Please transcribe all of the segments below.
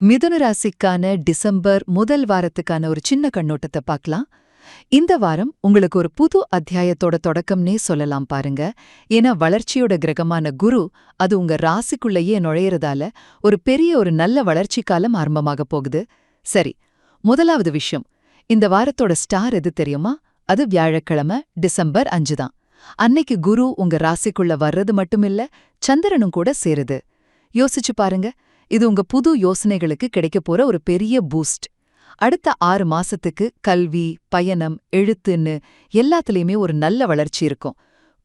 மிதுன ராசிக்கான டிசம்பர் முதல் வாரத்துக்கான ஒரு சின்ன கண்ணோட்டத்தை பார்க்கலாம். இந்த வாரம் உங்களுக்கு ஒரு புது அத்தியாயத்தோட தொடக்கம்னே சொல்லலாம் பாருங்க. ஏன்னா வளர்ச்சியோட கிரகமான குரு அது உங்க ராசிக்குள்ளேயே நுழையறதால ஒரு பெரிய ஒரு நல்ல வளர்ச்சி காலம் ஆரம்பமாக போகுது. சரி முதலாவது விஷயம். இந்த வாரத்தோட ஸ்டார் எது தெரியுமா? அது வியாழக்கிழமை டிசம்பர் அஞ்சு தான். அன்னைக்கு குரு உங்க ராசிக்குள்ள வர்றது மட்டுமில்ல சந்திரனும் கூட சேருது. யோசிச்சு பாருங்க. இது உங்க புது யோசனைகளுக்கு கிடைக்க போற ஒரு பெரிய பூஸ்ட். அடுத்த ஆறு மாசத்துக்கு கல்வி பயணம் எழுத்துன்னு எல்லாத்துலயுமே ஒரு நல்ல வளர்ச்சி இருக்கும்.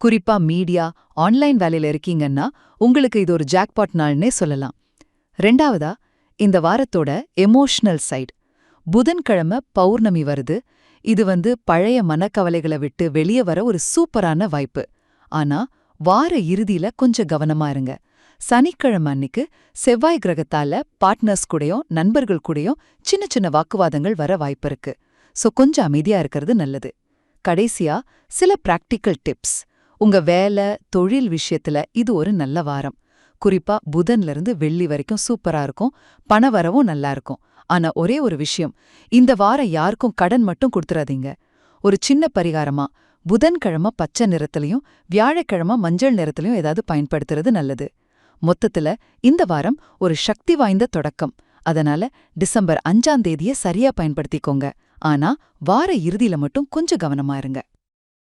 குறிப்பா மீடியா ஆன்லைன் வேலையில இருக்கீங்கன்னா உங்களுக்கு இது ஒரு ஜாக்பாட் நாள்னே சொல்லலாம். ரெண்டாவதா இந்த வாரத்தோட எமோஷனல் சைடு. புதன்கிழமை பௌர்ணமி வருது. இது வந்து பழைய மனக்கவலைகளை விட்டு வெளியே வர ஒரு சூப்பரான வாய்ப்பு. ஆனா வார இறுதியில கொஞ்சம் கவனமா இருங்க. சனிக்கிழமை அன்னிக்கு செவ்வாய் கிரகத்தால பார்ட்னர்ஸ் கூடயும் நண்பர்கள் கூடயும் சின்ன சின்ன வாக்குவாதங்கள் வர வாய்ப்பிருக்கு சோ கொஞ்சம் அமைதியா இருக்கிறது நல்லது. கடைசியா சில பிராக்டிக்கல் டிப்ஸ் உங்க வேலை தொழில் விஷயத்துல இது ஒரு நல்ல வாரம். குறிப்பா புதன்ல இருந்து வெள்ளி வரைக்கும் சூப்பரா இருக்கும் பண வரவும் நல்லா இருக்கும். ஆனா ஒரே ஒரு விஷயம் இந்த வாரம் யாருக்கும் கடன் மட்டும் கொடுத்துறாதீங்க. ஒரு சின்ன பரிகாரமா புதன்கிழமை பச்சை நிறத்திலையும் வியாழக்கிழமை மஞ்சள் நிறத்திலையும் ஏதாவது பயன்படுத்துறது நல்லது. மொத்தத்துல இந்த வாரம் ஒரு சக்தி வாய்ந்த தொடக்கம். அதனால டிசம்பர் அஞ்சாம் தேதியை சரியா பயன்படுத்திக்கோங்க. ஆனா வார இறுதியில மட்டும் கொஞ்சம் கவனமா இருங்க.